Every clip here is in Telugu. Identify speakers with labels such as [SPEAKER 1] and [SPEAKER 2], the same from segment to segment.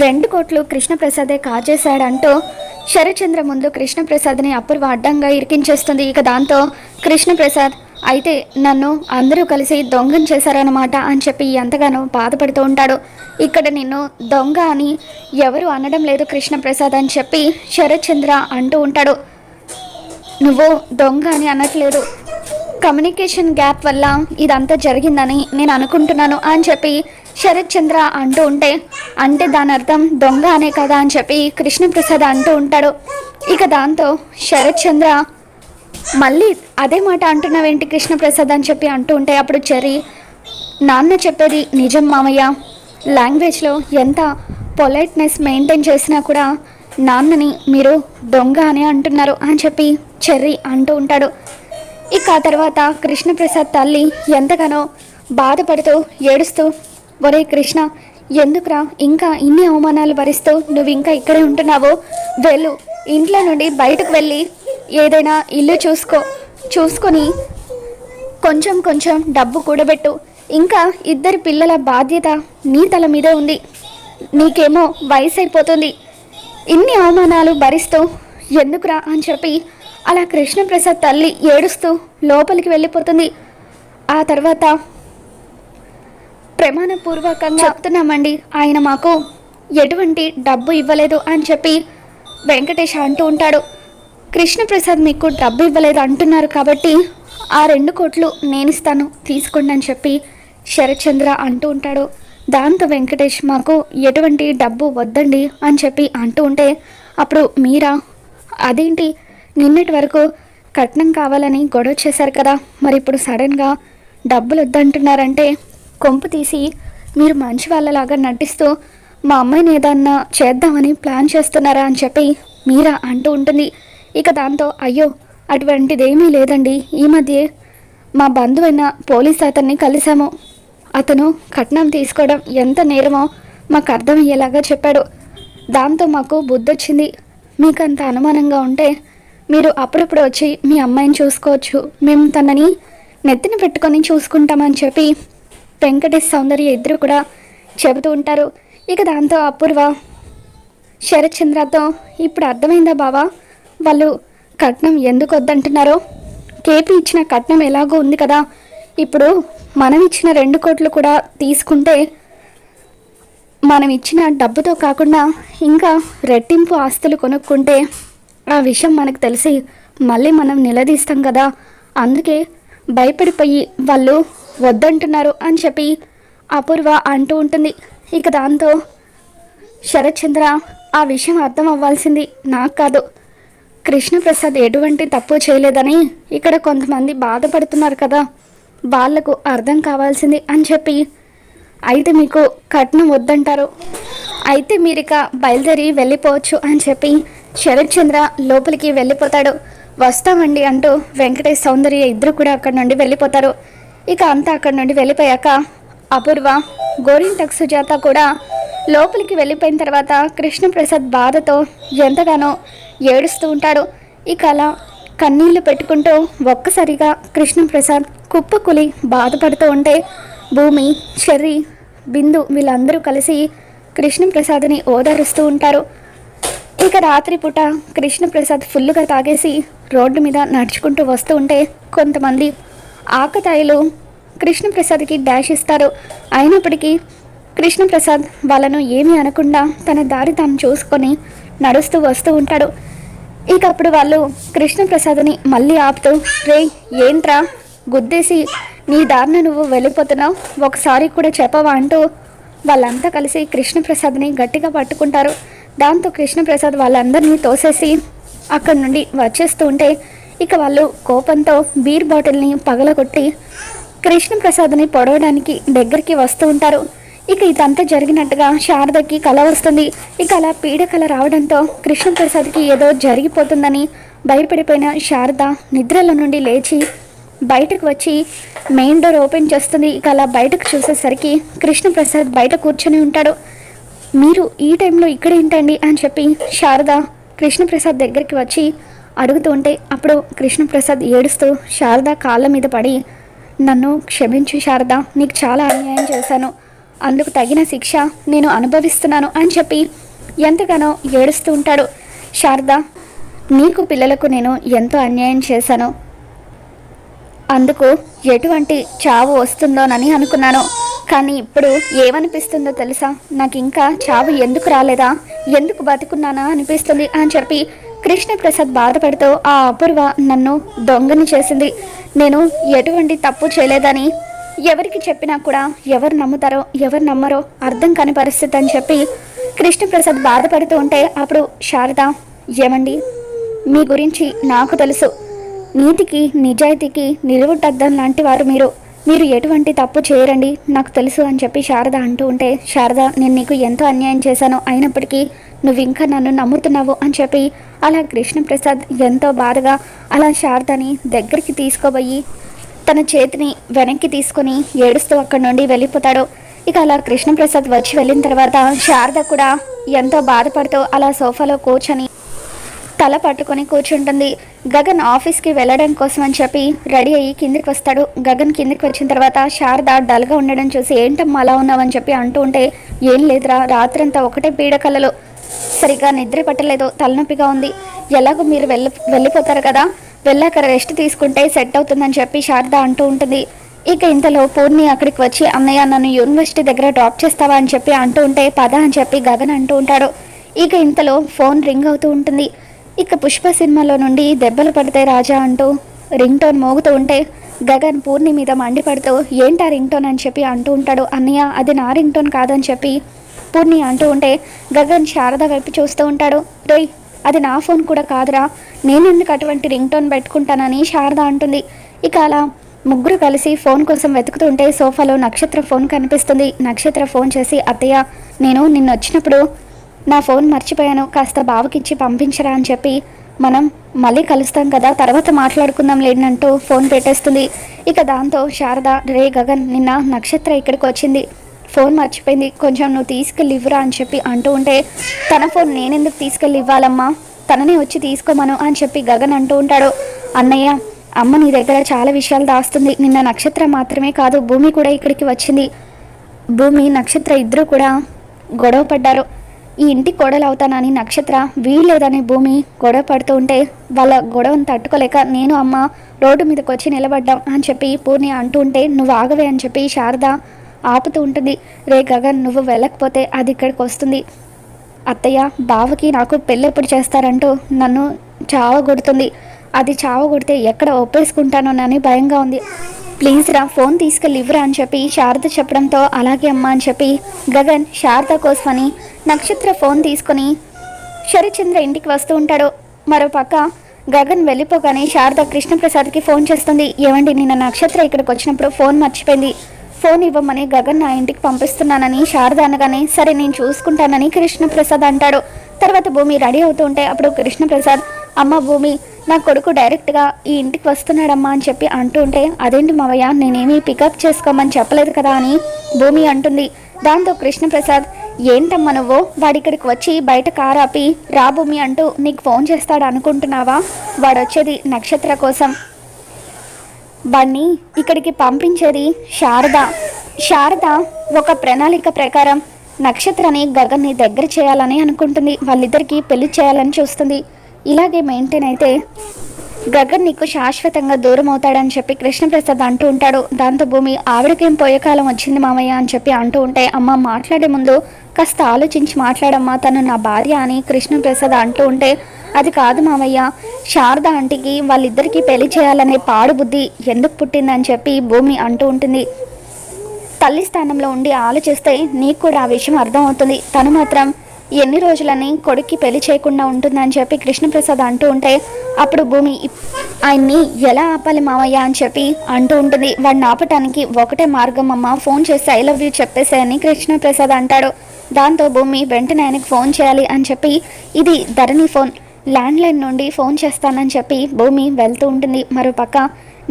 [SPEAKER 1] రెండు కోట్లు కృష్ణప్రసాదే కాజేశాడంటూ శరచంద్ర ముందు కృష్ణప్రసాద్ని అపూర్వ అడ్డంగా ఇరికించేస్తుంది. ఇక దాంతో కృష్ణప్రసాద్ అయితే నన్ను అందరూ కలిసి దొంగం చేశారన్నమాట అని చెప్పి ఎంతగానో బాధపడుతూ ఉంటాడు. ఇక్కడ నిన్ను దొంగ అని ఎవరు అనడం లేదు కృష్ణప్రసాద్ అని చెప్పి శరత్చంద్ర అంటూ ఉంటాడు. నువ్వు దొంగ అని అనట్లేదు. కమ్యూనికేషన్ గ్యాప్ వల్ల ఇదంతా జరిగిందని నేను అనుకుంటున్నాను అని చెప్పి శరత్ చంద్ర అంటూ ఉంటే అంటే దాని అర్థం దొంగ అనే కదా అని చెప్పి కృష్ణప్రసాద్ అంటూ ఉంటాడు. ఇక దాంతో శరత్ చంద్ర మళ్ళీ అదే మాట అంటున్నావేంటి కృష్ణప్రసాద్ అని చెప్పి అంటూ ఉంటే అప్పుడు చెరి నాన్న చెప్పేది నిజం మామయ్య. లాంగ్వేజ్లో ఎంత పొలైట్నెస్ మెయింటైన్ చేసినా కూడా నాన్నని మీరు దొంగ అని అంటున్నారు అని చెప్పి చెర్రీ అంటూ ఉంటాడు. ఇక ఆ తర్వాత కృష్ణప్రసాద్ తల్లి ఎంతగానో బాధపడుతూ ఏడుస్తూ ఒరే కృష్ణ ఎందుకురా ఇంకా ఇన్ని అవమానాలు భరిస్తూ నువ్వు ఇంకా ఇక్కడే ఉంటున్నావో? వెళ్ళు ఇంట్లో నుండి బయటకు వెళ్ళి ఏదైనా ఇల్లు చూసుకో చూసుకొని కొంచెం కొంచెం డబ్బు కూడబెట్టు. ఇంకా ఇద్దరు పిల్లల బాధ్యత నీ తల మీదే ఉంది. నీకేమో వయసు అయిపోతుంది ఇన్ని అవమానాలు భరిస్తూ ఎందుకురా అని చెప్పి అలా కృష్ణప్రసాద్ తల్లి ఏడుస్తూ లోపలికి వెళ్ళిపోతుంది. ఆ తర్వాత ప్రమాణపూర్వకంగా చెప్తున్నామండి. ఆయన మాకు ఎటువంటి డబ్బు ఇవ్వలేదు అని చెప్పి వెంకటేష్ అంటూ ఉంటాడు. కృష్ణప్రసాద్ మీకు డబ్బు ఇవ్వలేదు అంటున్నారు కాబట్టి ఆ రెండు కోట్లు నేనిస్తాను తీసుకోండి అని చెప్పి శరత్చంద్ర అంటూ ఉంటాడు. దాంతో వెంకటేష్ మాకు ఎటువంటి డబ్బు వద్దండి అని చెప్పి అంటూ ఉంటే అప్పుడు మీరా అదేంటి నిన్నటి వరకు కట్నం కావాలని గొడవ చేశారు కదా మరి ఇప్పుడు సడన్గా డబ్బులు వద్దంటున్నారంటే కొంపు తీసి మీరు మంచి వాళ్ళలాగా నటిస్తూ మా అమ్మాయిని ఏదన్నా చేద్దామని ప్లాన్ చేస్తున్నారా అని చెప్పి మీరా అంటూ ఉంటుంది. ఇక దాంతో అయ్యో అటువంటిదేమీ లేదండి. ఈ మధ్య మా బంధువైన పోలీస్ అతన్ని కలిశాము. అతను కట్నం తీసుకోవడం ఎంత నేరమో మాకు అర్థమయ్యేలాగా చెప్పాడు. దాంతో మాకు బుద్ధొచ్చింది. మీకు అంత అనుమానంగా ఉంటే మీరు అప్పుడప్పుడు వచ్చి మీ అమ్మాయిని చూసుకోవచ్చు. మేము తనని నెత్తిన పెట్టుకొని చూసుకుంటామని చెప్పి వెంకటేష్ సౌందర్య ఇద్దరు కూడా చెబుతూ ఉంటారు. ఇక దాంతో అపూర్వ శరత్చంద్రతో ఇప్పుడు అర్థమైందా బావా? వాళ్ళు కట్నం ఎందుకు వద్దంటున్నారో? కేపీ ఇచ్చిన కట్నం ఎలాగో ఉంది కదా. ఇప్పుడు మనం ఇచ్చిన రెండు కోట్లు కూడా తీసుకుంటే మనం ఇచ్చిన డబ్బుతో కాకుండా ఇంకా రెట్టింపు ఆస్తులు కొనుక్కుంటే ఆ విషయం మనకు తెలిసి మళ్ళీ మనం నిలదీస్తాం కదా. అందుకే భయపడిపోయి వాళ్ళు వద్దంటున్నారు అని చెప్పి అపూర్వ అంటూ ఉంటుంది. ఇక దాంతో శరత్చంద్ర ఆ విషయం అర్థం అవ్వాల్సింది నాకు కాదు. కృష్ణప్రసాద్ ఎటువంటి తప్పు చేయలేదని ఇక్కడ కొంతమంది బాధపడుతున్నారు కదా. వాళ్ళకు అర్థం కావాల్సింది అని చెప్పి అయితే మీకు కట్నం వద్దంటారు. అయితే మీరు ఇక బయలుదేరి వెళ్ళిపోవచ్చు అని చెప్పి శరత్చంద్ర లోపలికి వెళ్ళిపోతాడు. వస్తామండి అంటూ వెంకటేష్ సౌందర్య ఇద్దరు కూడా అక్కడ నుండి వెళ్ళిపోతారు. ఇక అంతా అక్కడి నుండి వెళ్ళిపోయాక అపూర్వ గోరింటక్ సుజాత కూడా లోపలికి వెళ్ళిపోయిన తర్వాత కృష్ణప్రసాద్ బాధతో ఎంతగానో ఏడుస్తూ ఉంటాడు. ఇక అలా కన్నీళ్ళు పెట్టుకుంటూ ఒక్కసారిగా కృష్ణప్రసాద్ కుప్పకులి బాధపడుతూ ఉంటే భూమి చెర్రి బిందు వీళ్ళందరూ కలిసి కృష్ణప్రసాద్ని ఓదారుస్తూ ఉంటారు. ఇక రాత్రిపూట కృష్ణప్రసాద్ ఫుల్గా తాగేసి రోడ్డు మీద నడుచుకుంటూ వస్తూ ఉంటే కొంతమంది ఆకతాయిలు కృష్ణప్రసాద్కి డాష్ ఇస్తారు. అయినప్పటికీ కృష్ణప్రసాద్ వాళ్ళను ఏమీ అనకుండా తన దారి తాను చూసుకొని నడుస్తూ వస్తూ ఉంటాడు. ఇక అప్పుడు వాళ్ళు కృష్ణప్రసాద్ని మళ్ళీ ఆపుతూ రే ఏంట్రా? గుద్దేసి నీ దారిన నువ్వు వెళ్ళిపోతున్నావు? ఒకసారి కూడా చెప్పవా? అంటూ వాళ్ళంతా కలిసి కృష్ణప్రసాద్ని గట్టిగా పట్టుకుంటారు. దాంతో కృష్ణప్రసాద్ వాళ్ళందరినీ తోసేసి అక్కడి నుండి వచ్చేస్తూ ఉంటే ఇక వాళ్ళు కోపంతో బీర్ బాటిల్ని పగలగొట్టి కృష్ణప్రసాద్ని పొడవడానికి దగ్గరికి వస్తూ ఉంటారు. ఇక ఇదంతా జరిగినట్టుగా శారదకి కల వస్తుంది. ఇక అలా పీడకల రావడంతో కృష్ణప్రసాద్కి ఏదో జరిగిపోతుందని భయపడిపోయిన శారద నిద్రలో నుండి లేచి బయటకు వచ్చి మెయిన్ డోర్ ఓపెన్ చేస్తుంది. ఇక అలా బయటకు చూసేసరికి కృష్ణప్రసాద్ బయట కూర్చొని ఉంటాడు. మీరు ఈ టైంలో ఇక్కడ ఏంటండి అని చెప్పి శారద కృష్ణప్రసాద్ దగ్గరికి వచ్చి అడుగుతూ ఉంటే అప్పుడు కృష్ణప్రసాద్ ఏడుస్తూ శారద కాళ్ళ మీద పడి నన్ను క్షమించు శారద నీకు చాలా అన్యాయం చేశాను. అందుకు తగిన శిక్ష నేను అనుభవిస్తున్నాను అని చెప్పి ఎంతగానో ఏడుస్తూ ఉంటాడు. శారద నీకు పిల్లలకు నేను ఎంతో అన్యాయం చేశాను. అందుకు ఎటువంటి చావు వస్తుందోనని అనుకున్నాను. కానీ ఇప్పుడు ఏమనిపిస్తుందో తెలుసా? నాకు ఇంకా చావు ఎందుకు రాలేదా? ఎందుకు బతుకున్నానా అనిపిస్తుంది అని చెప్పి కృష్ణప్రసాద్ బాధపడుతూ ఆ అపూర్వ నన్ను దొంగని చేసింది. నేను ఎటువంటి తప్పు చేయలేదని ఎవరికి చెప్పినా కూడా ఎవరు నమ్ముతారో ఎవరు నమ్మరో అర్థం కాని పరిస్థితి అని చెప్పి కృష్ణప్రసాద్ బాధపడుతూ ఉంటే అప్పుడు శారద ఏమండి? మీ గురించి నాకు తెలుసు. నీతికి నిజాయితీకి నిలువుటద్దం లాంటి వారు మీరు. మీరు ఎటువంటి తప్పు చేయరండి. నాకు తెలుసు అని చెప్పి శారద అంటూ ఉంటే శారద నేను నీకు ఎంతో అన్యాయం చేశాను. అయినప్పటికీ నువ్వు ఇంకా నన్ను నమ్ముతున్నావు అని చెప్పి అలా కృష్ణప్రసాద్ ఎంతో బాధగా అలా శారదని దగ్గరికి తీసుకోబోయి తన చేతిని వెనక్కి తీసుకొని ఏడుస్తూ అక్కడి నుండి వెళ్ళిపోతాడు. ఇక అలా కృష్ణప్రసాద్ వచ్చి వెళ్ళిన తర్వాత శారద కూడా ఎంతో బాధపడుతూ అలా సోఫాలో కూర్చొని తల పట్టుకొని కూర్చుంటుంది. గగన్ ఆఫీస్కి వెళ్ళడం కోసం అని చెప్పి రెడీ అయ్యి కిందికి వస్తాడు. గగన్ కిందికి వచ్చిన తర్వాత శారద డల్గా ఉండడం చూసి ఏంటమ్మా అలా ఉన్నావని చెప్పి అంటూ ఉంటే ఏం లేదురా రాత్రంతా ఒకటే పీడకలలో సరిగా నిద్ర పట్టలేదు తలనొప్పిగా ఉంది. ఎలాగో మీరు వెళ్ళ వెళ్ళిపోతారు కదా. వెళ్ళాక రెస్ట్ తీసుకుంటే సెట్ అవుతుందని చెప్పి శారద అంటూ ఉంటుంది. ఇక ఇంతలో పూర్ణి అక్కడికి వచ్చి అన్నయ్య నన్ను యూనివర్సిటీ దగ్గర డ్రాప్ చేస్తావా? అని చెప్పి అంటూ ఉంటే పద అని చెప్పి గగన్ అంటూ ఉంటాడు. ఇక ఇంతలో ఫోన్ రింగ్ అవుతూ ఉంటుంది. ఇక పుష్ప సినిమాలో నుండి దెబ్బలు పడితే రాజా అంటూ రింగ్ టోన్ మోగుతూ ఉంటే గగన్ పూర్ణి మీద మండిపడుతూ ఏంటా రింగ్ టోన్ అని చెప్పి అంటూ ఉంటాడు. అన్నయ్య అది నా రింగ్ టోన్ కాదని చెప్పి పూర్ణి అంటూ ఉంటే గగన్ శారద వైపు చూస్తూ ఉంటాడు. రేయ్ అది నా ఫోన్ కూడా కాదురా. నేను ఎందుకు అటువంటి రింగ్ టోన్ పెట్టుకుంటానని శారద అంటుంది. ఇక అలా ముగ్గురు కలిసి ఫోన్ కోసం వెతుకుతుంటే సోఫాలో నక్షత్ర ఫోన్ కనిపిస్తుంది. నక్షత్ర ఫోన్ చేసి అత్తయ్య నేను నిన్న వచ్చినప్పుడు నా ఫోన్ మర్చిపోయాను. కాస్త బావకిచ్చి పంపించరా అని చెప్పి మనం మళ్ళీ కలుస్తాం కదా. తర్వాత మాట్లాడుకుందాం లేదంటూ ఫోన్ పెట్టేస్తుంది. ఇక దాంతో శారద రే గగన్ నిన్న నక్షత్ర ఇక్కడికి వచ్చింది. ఫోన్ మర్చిపోయింది. కొంచెం నువ్వు తీసుకెళ్ళివ్వరా అని చెప్పి అంటూ ఉంటే తన ఫోన్ నేనెందుకు తీసుకెళ్ళి ఇవ్వాలమ్మా తననే వచ్చి తీసుకోమను అని చెప్పి గగన్ అంటూ ఉంటాడు. అన్నయ్య అమ్మ నీ దగ్గర చాలా విషయాలు దాస్తుంది. నిన్న నక్షత్రం మాత్రమే కాదు భూమి కూడా ఇక్కడికి వచ్చింది. భూమి నక్షత్ర ఇద్దరు కూడా గొడవ పడ్డారు. ఈ ఇంటి కోడలు అవుతానని నక్షత్ర వీల్లేదని భూమి గొడవ పడుతూ ఉంటే వాళ్ళ గొడవను తట్టుకోలేక నేను అమ్మ రోడ్డు మీదకి వచ్చి నిలబడ్డాం అని చెప్పి పూర్ణి అంటూ ఉంటే నువ్వు ఆగవే అని చెప్పి శారద ఆపుతూ ఉంటుంది. రే గగన్ నువ్వు వెళ్ళకపోతే అది ఇక్కడికి వస్తుంది. అత్తయ్య బావకి నాకు పెళ్ళెప్పుడు చేస్తారంటూ నన్ను చావగొడుతుంది అది చావగొడితే ఎక్కడ ఒప్పేసుకుంటానోనని భయంగా ఉంది. ప్లీజ్ రా ఫోన్ తీసుకెళ్ళి ఇవ్వరా అని చెప్పి శారద చెప్పడంతో అలాగే అమ్మా అని చెప్పి గగన్ శారద కోసమని నక్షత్ర ఫోన్ తీసుకొని శరిచంద్ర ఇంటికి వస్తూ ఉంటాడు. మరోపక్క గగన్ వెళ్ళిపోగానే శారద కృష్ణప్రసాద్కి ఫోన్ చేస్తుంది. ఏమండి నిన్న నక్షత్ర ఇక్కడికి వచ్చినప్పుడు ఫోన్ మర్చిపోయింది. ఫోన్ ఇవ్వమని గగన్ నా ఇంటికి పంపిస్తున్నానని శారద అనగానే సరే నేను చూసుకుంటానని కృష్ణప్రసాద్ అంటాడు. తర్వాత భూమి రెడీ అవుతుంటే అప్పుడు కృష్ణప్రసాద్ అమ్మ భూమి నా కొడుకు డైరెక్ట్గా ఈ ఇంటికి వస్తున్నాడమ్మా అని చెప్పి అంటూ ఉంటే అదేంటి మావయ్య నేనేమీ పికప్ చేసుకోమని చెప్పలేదు కదా అని భూమి అంటుంది. దాంతో కృష్ణప్రసాద్ ఏంటమ్మా నువ్వు? వాడిక్కడికి వచ్చి బయట కారు ఆపి రా భూమి అంటూ నీకు ఫోన్ చేస్తాడు అనుకుంటున్నావా? వాడొచ్చేది నక్షత్ర కోసం. బన్నీ ఇక్కడికి పంపించేది శారద. శారద ఒక ప్రణాళిక ప్రకారం నక్షత్రాన్ని గగన్ని దగ్గర చేయాలని అనుకుంటుంది. వాళ్ళిద్దరికీ పెళ్ళి చేయాలని చూస్తుంది. ఇలాగే మెయింటైన్ అయితే గగన్ నీకు శాశ్వతంగా దూరం అవుతాడని చెప్పి కృష్ణప్రసాద్ అంటూ ఉంటాడు. దాంతో భూమి ఆవిడకేం పోయే కాలం వచ్చింది మామయ్య అని చెప్పి అంటూ ఉంటే అమ్మ మాట్లాడే ముందు కాస్త ఆలోచించి మాట్లాడమ్మా. తను నా భార్య అని కృష్ణప్రసాద్ అంటూ ఉంటే అది కాదు మామయ్య శారద ఆంటీకి వాళ్ళిద్దరికీ పెళ్ళి చేయాలనే పాడు బుద్ధి ఎందుకు పుట్టిందని చెప్పి భూమి అంటూ ఉంటుంది. తల్లి స్థానంలో ఉండి ఆలోచిస్తే నీకు కూడా ఆ విషయం అర్థమవుతుంది. తను మాత్రం ఎన్ని రోజులని కొడుక్కి పెళ్ళి చేయకుండా ఉంటుందని చెప్పి కృష్ణప్రసాద్ అంటూ ఉంటే అప్పుడు భూమి ఆయన్ని ఎలా ఆపాలి మామయ్య అని చెప్పి అంటూ ఉంటుంది. వాడిని ఆపటానికి ఒకటే మార్గం అమ్మ. ఫోన్ చేసి ఐ లవ్ యూ చెప్పేసాయని కృష్ణప్రసాద్ అంటాడు. దాంతో భూమి వెంటనే ఆయనకు ఫోన్ చేయాలి అని చెప్పి ఇది ధరణి ఫోన్ ల్యాండ్లైన్ నుండి ఫోన్ చేస్తానని చెప్పి భూమి వెళ్తూ ఉంటుంది. మరోపక్క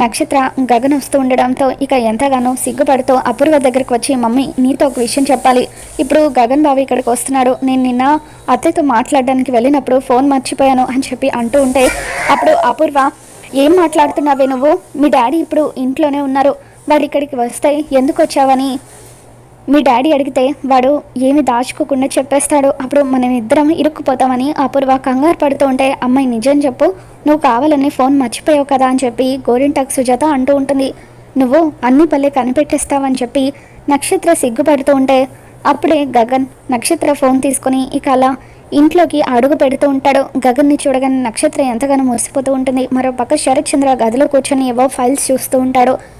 [SPEAKER 1] నక్షత్ర గగన్ వస్తూ ఉండడంతో ఇక ఎంతగానో సిగ్గుపడుతూ అపూర్వ దగ్గరికి వచ్చి మమ్మీ నీతో ఒక విషయం చెప్పాలి. ఇప్పుడు గగన్ బాబు ఇక్కడికి వస్తున్నాడు. నేను నిన్న అత్తయ్యతో మాట్లాడడానికి వెళ్ళినప్పుడు ఫోన్ మర్చిపోయాను అని చెప్పి అంటూ ఉంటే అప్పుడు అపూర్వ ఏం మాట్లాడుతున్నావే నువ్వు? మీ డాడీ ఇప్పుడు ఇంట్లోనే ఉన్నారు. వాడు ఇక్కడికి వస్తే ఎందుకు వచ్చావని మీ డాడీ అడిగితే వాడు ఏమి దాచుకోకుండా చెప్పేస్తాడు. అప్పుడు మనం ఇద్దరం ఇరుక్కుపోతామని అపూర్వ కంగారు పడుతూ ఉంటే అమ్మాయి నిజం చెప్పు. నువ్వు కావాలని ఫోన్ మర్చిపోయావు కదా అని చెప్పి గోరింటాకు సుజాత అంటూ ఉంటుంది. నువ్వు అన్ని పల్లె కనిపెట్టేస్తావని చెప్పి నక్షత్ర సిగ్గుపడుతూ ఉంటే అప్పుడే గగన్ నక్షత్ర ఫోన్ తీసుకొని ఇక అలా ఇంట్లోకి అడుగు పెడుతూ ఉంటాడు. గగన్ని చూడగానే నక్షత్ర ఎంతగానో మురిసిపోతూ ఉంటుంది. మరో పక్క శరత్ చంద్ర గదిలో కూర్చొని ఏవో ఫైల్స్ చూస్తూ ఉంటాడు.